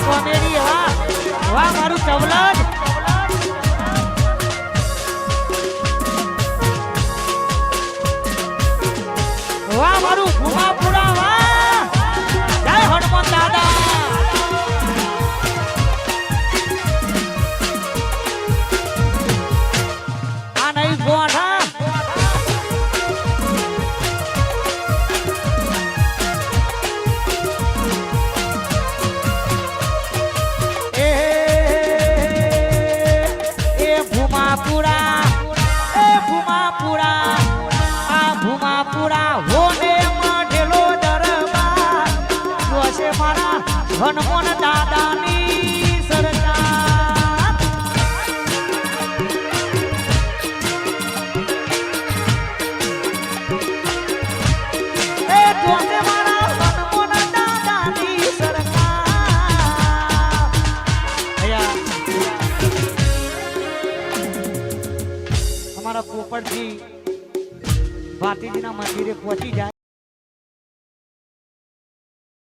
Comedy મારું ચવલન ભૂમાપુરા એ ભૂમાપુરા આ ભૂમાપુરા હોને મઢેલો દરબાર. જોશે મારા હનુમાન દાદાની અમારા પોપટજી ભાતીજીના મંદિરે પહોંચી જાય.